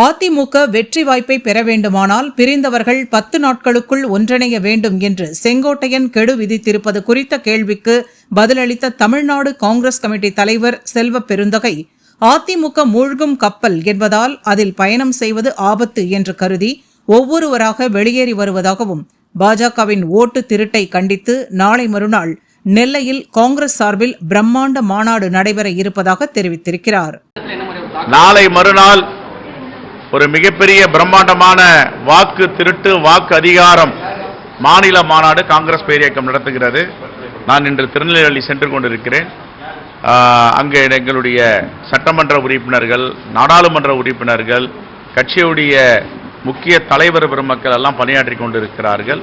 அதிமுக வெற்றி வாய்ப்பை பெற வேண்டுமானால் பிரிந்தவர்கள் பத்து நாட்களுக்குள் ஒன்றிணைய வேண்டும் என்று செங்கோட்டையன் கெடு விதித்திருப்பது குறித்த கேள்விக்கு பதிலளித்த தமிழ்நாடு காங்கிரஸ் கமிட்டி தலைவர் செல்வ பெருந்தகை அதிமுக மூழ்கும் கப்பல் என்பதால் அதில் பயணம் செய்வது ஆபத்து என்று கருதி ஒவ்வொருவராக வெளியேறி வருவதாகவும் பாஜகவின் ஓட்டு திருட்டை கண்டித்து நாளை மறுநாள் நெல்லையில் காங்கிரஸ் சார்பில் பிரம்மாண்ட மாநாடு நடைபெற இருப்பதாக தெரிவித்திருக்கிறார். நாளை மறுநாள் ஒரு மிகப்பெரிய பிரம்மாண்டமான வாக்கு திருட்டு வாக்கு அதிகாரம் மாநில மாநாடு காங்கிரஸ் பேரியக்கம் நடத்துகிறது. நான் இன்று திருநெல்வேலி சென்று கொண்டிருக்கிறேன். அங்கே எங்களுடைய சட்டமன்ற உறுப்பினர்கள் நாடாளுமன்ற உறுப்பினர்கள் கட்சியுடைய முக்கிய தலைவர் பெருமக்கள் எல்லாம் பணியாற்றி கொண்டிருக்கிறார்கள்.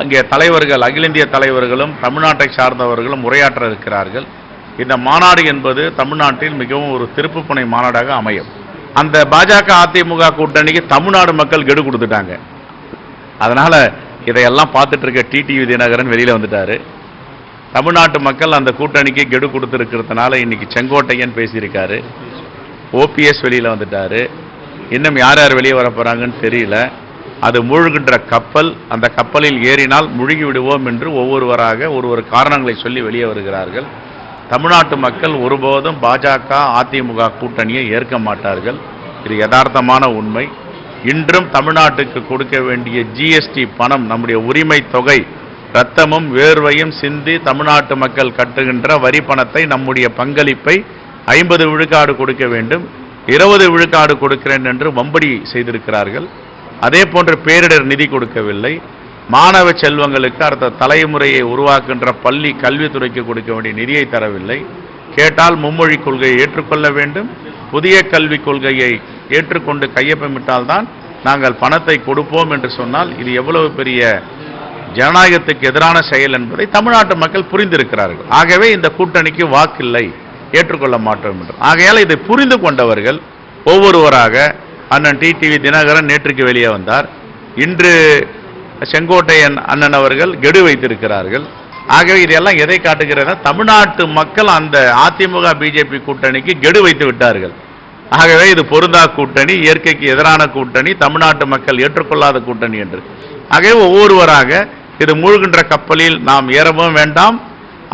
அங்கே தலைவர்கள் அகில இந்திய தலைவர்களும் தமிழ்நாட்டை சார்ந்தவர்களும் உரையாற்ற இருக்கிறார்கள். இந்த மாநாடு என்பது தமிழ்நாட்டில் மிகவும் ஒரு திருப்புப்பனை மாநாடாக அமையும். அந்த பாஜக அதிமுக கூட்டணிக்கு தமிழ்நாடு மக்கள் கெடு கொடுத்துட்டாங்க. அதனால இதையெல்லாம் பார்த்துட்டு இருக்க டிடிவி தினகரன் வெளியில் வந்துட்டாரு. தமிழ்நாட்டு மக்கள் அந்த கூட்டணிக்கு கெடு கொடுத்துருக்கிறதுனால இன்னைக்கு செங்கோட்டையன் பேசியிருக்காரு. ஓபிஎஸ் வெளியில் வந்துட்டாரு. இன்னும் யார் யார் வெளியே வர போகிறாங்கன்னு தெரியல. அது மூழ்கின்ற கப்பல் அந்த கப்பலில் ஏறினால் முழுகி விடுவோம் என்று ஒவ்வொருவராக ஒரு ஒரு காரணங்களை சொல்லி வெளியே வருகிறார்கள். தமிழ்நாட்டு மக்கள் ஒருபோதும் பாஜக அதிமுக கூட்டணியை ஏற்க மாட்டார்கள். இது யதார்த்தமான உண்மை. இன்றும் தமிழ்நாட்டுக்கு கொடுக்க வேண்டிய ஜிஎஸ்டி பணம் நம்முடைய உரிமை தொகை ரத்தமும் வேர்வையும் சிந்தி தமிழ்நாட்டு மக்கள் கட்டுகின்ற வரி பணத்தை நம்முடைய பங்களிப்பை ஐம்பது விழுக்காடு கொடுக்க வேண்டும். இருபது விழுக்காடு கொடுக்கிறேன் என்று வம்படி செய்திருக்கிறார்கள். அதே போன்று பேரிடர் நிதி கொடுக்கவில்லை. மாணவ செல்வங்களுக்கு அடுத்த தலைமுறையை உருவாக்குகின்ற பள்ளி கல்வித்துறைக்கு கொடுக்க வேண்டிய நிதியை தரவில்லை. கேட்டால் மும்மொழி கொள்கையை ஏற்றுக்கொள்ள வேண்டும். புதிய கல்விக் கொள்கையை ஏற்றுக்கொண்டு கையொப்பமிட்டால்தான் நாங்கள் பணத்தை கொடுப்போம் என்று சொன்னால் இது எவ்வளவு பெரிய ஜனநாயகத்துக்கு எதிரான செயல் என்பதை தமிழ்நாட்டு மக்கள் புரிந்திருக்கிறார்கள். ஆகவே இந்த கூட்டணிக்கு வாக்கில்லை. ஏற்றுக்கொள்ள மாட்டோம் என்று. ஆகையால் இதை புரிந்து கொண்டவர்கள் ஒவ்வொருவராக அண்ணன் டிடிவி தினகரன் நேற்றுக்கு வெளியே வந்தார். இன்று செங்கோட்டையன் அண்ணன் அவர்கள் கெடு வைத்திருக்கிறார்கள். ஆகவே இதெல்லாம் எதை காட்டுகிறதா தமிழ்நாட்டு மக்கள் அந்த அதிமுக பிஜேபி கூட்டணிக்கு கெடு வைத்து விட்டார்கள். ஆகவே இது பொருந்தா கூட்டணி இயற்கைக்கு எதிரான கூட்டணி தமிழ்நாட்டு மக்கள் ஏற்றுக்கொள்ளாத கூட்டணி என்று. ஆகவே ஒவ்வொருவராக இது மூழ்கின்ற கப்பலில் நாம் ஏறவும் வேண்டாம்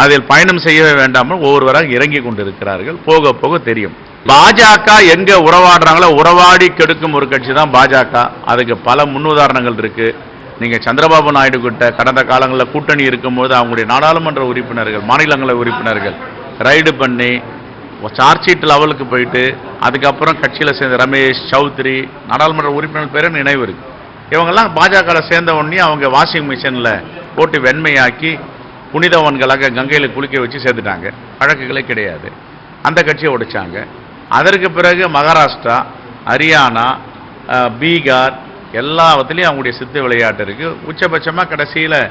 அதில் பயணம் செய்யவே வேண்டாமல் ஒவ்வொருவராக இறங்கி கொண்டிருக்கிறார்கள். போக போக தெரியும். பாஜக எங்க உறவாடுறாங்களோ உறவாடி கெடுக்கும் ஒரு கட்சி தான் பாஜக. அதுக்கு பல முன்னுதாரணங்கள் இருக்குது நீங்கள் சந்திரபாபு நாயுடு கிட்ட கடந்த காலங்களில் கூட்டணி இருக்கும்போது அவங்களுடைய நாடாளுமன்ற உறுப்பினர்கள் மாநிலங்களவை உறுப்பினர்கள் ரைடு பண்ணி சார்ஜ் ஷீட் லெவலுக்கு போயிட்டு அதுக்கப்புறம் கட்சியில் சேர்ந்த ரமேஷ் சௌத்ரி நாடாளுமன்ற உறுப்பினர் பேரும் நினைவு இருக்கு. இவங்கெல்லாம் பாஜகவில் சேர்ந்த உடனே அவங்க வாஷிங் மிஷினில் போட்டு வெண்மையாக்கி புனிதவன்களாக கங்கையில் குளிக்க வச்சு சேர்த்துட்டாங்க. வழக்குகளே கிடையாது. அந்த கட்சியை உடைச்சாங்க. அதற்கு பிறகு மகாராஷ்டிரா ஹரியானா பீகார் எல்லாத்துலேயும் அவங்களுடைய சித்து விளையாட்டு இருக்குது உச்சபட்சமாக கடைசியில்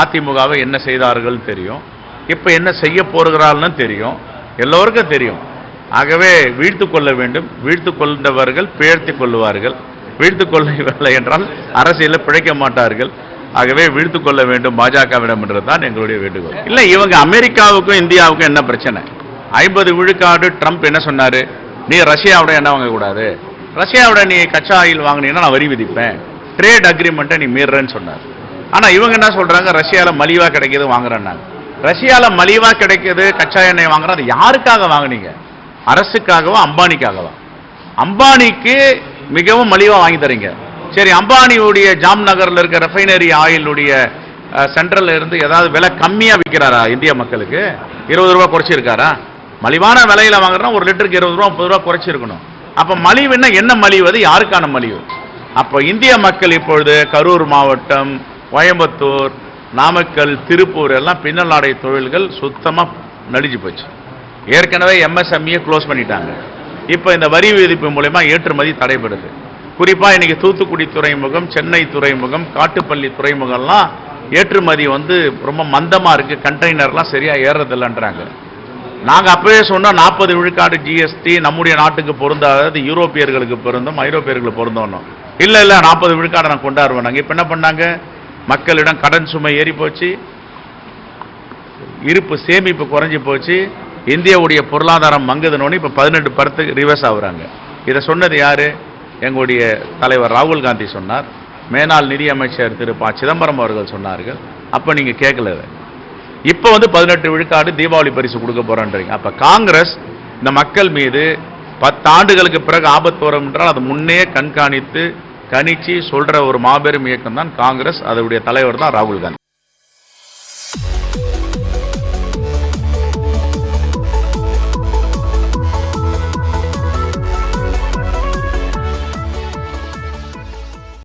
அதிமுகவை என்ன செய்தார்கள் தெரியும். இப்போ என்ன செய்ய போகிறாள்னு தெரியும். எல்லோருக்கும் தெரியும். ஆகவே வீழ்த்து கொள்ள வேண்டும். வீழ்த்து கொண்டவர்கள் பிழைத்து கொள்வார்கள். வீழ்த்து கொள்ளவில்லை என்றால் அரசியலில் பிழைக்க மாட்டார்கள். ஆகவே வீழ்த்து கொள்ள வேண்டும். பாஜகவிடம் என்றுதான் எங்களுடைய வேண்டுகோள். இல்லை இவங்க அமெரிக்காவுக்கும் இந்தியாவுக்கும் என்ன பிரச்சனை? ஐம்பது விழுக்காடு ட்ரம்ப் என்ன சொன்னார்? நீ ரஷ்யாவோட என்ன வாங்கக்கூடாது. ரஷ்யாவோட நீ கச்சா ஆயில் வாங்கினீங்கன்னா நான் வரி விதிப்பேன். ட்ரேட் அக்ரிமெண்ட்டை நீ மீறுறேன்னு சொன்னார். ஆனால் இவங்க என்ன சொல்கிறாங்க ரஷ்யாவில் மலிவாக கிடைக்கிது வாங்குறேன்னாங்க. ரஷ்யாவில் மலிவாக கிடைக்கிது கச்சா எண்ணெய் வாங்குறோம் அது யாருக்காக வாங்குனீங்க? அரசுக்காகவா அம்பானிக்காகவா? அம்பானிக்கு மிகவும் மலிவாக வாங்கி தரீங்க. சரி அம்பானியுடைய ஜாம் நகரில் இருக்க ரெஃபைனரி ஆயிலுடைய சென்ட்ரல்ல இருந்து ஏதாவது விலை கம்மியாக விற்கிறாரா இந்திய மக்களுக்கு? இருபது ரூபா குறைச்சிருக்காரா? மலிவான விலையில வாங்குறோம் ஒரு லிட்டருக்கு இருபது ரூபா முப்பது ரூபா குறைச்சிருக்கணும். அப்ப மலிவுன்னா என்ன மலிவு? அது யாருக்கான மலிவு? அப்போ இந்திய மக்கள் இப்பொழுது கரூர் மாவட்டம் கோயம்புத்தூர் நாமக்கல் திருப்பூர் எல்லாம் பின்னலாடை தொழில்கள் சுத்தமா நடிஞ்சு போச்சு. ஏற்கனவே எம்எஸ்எம்இயை க்ளோஸ் பண்ணிட்டாங்க. இப்போ இந்த வரி விதிப்பு மூலயமா ஏற்றுமதி தடைபடுது. குறிப்பாக இன்றைக்கி தூத்துக்குடி துறைமுகம் சென்னை துறைமுகம் காட்டுப்பள்ளி துறைமுகம்லாம் ஏற்றுமதி வந்து ரொம்ப மந்தமாக இருக்குது கண்டெய்னர்லாம் சரியாக ஏறதில்லைன்றாங்க. நாங்கள் அப்பவே சொன்னோம் நாற்பது விழுக்காடு ஜிஎஸ்டி நம்முடைய நாட்டுக்கு பொருந்தாதது யூரோப்பியர்களுக்கு பொருந்தும் ஐரோப்பியர்களுக்கு பொருந்தோம் இல்லை இல்லை நாற்பது விழுக்காடு நான் கொண்டாடுவேன். நாங்கள் இப்போ என்ன பண்ணாங்க? மக்களிடம் கடன் சுமை ஏறி போச்சு. இருப்பு சேமிப்பு குறைஞ்சி போச்சு. இந்தியாவுடைய பொருளாதாரம் மங்குதுனோன்னு இப்போ பதினெட்டு படத்துக்கு ரிவர்ஸ் ஆகுறாங்க. இதை சொன்னது யார்? எங்களுடைய தலைவர் ராகுல் காந்தி சொன்னார். மேனாள் நிதியமைச்சர் திரு ப. சிதம்பரம் அவர்கள் சொன்னார்கள். அப்போ நீங்கள் கேட்கல இப்போ வந்து பதினெட்டு விழுக்காடு தீபாவளி பரிசு கொடுக்க போறேன்றீங்க. அப்போ காங்கிரஸ் இந்த மக்கள் மீது பத்தாண்டுகளுக்கு பிறகு ஆபத்து வரும் என்றால் அதை முன்னே கண்காணித்து கணிச்சு சொல்ற ஒரு மாபெரும் இயக்கம் தான் காங்கிரஸ். அதனுடைய தலைவர் தான் ராகுல் காந்தி.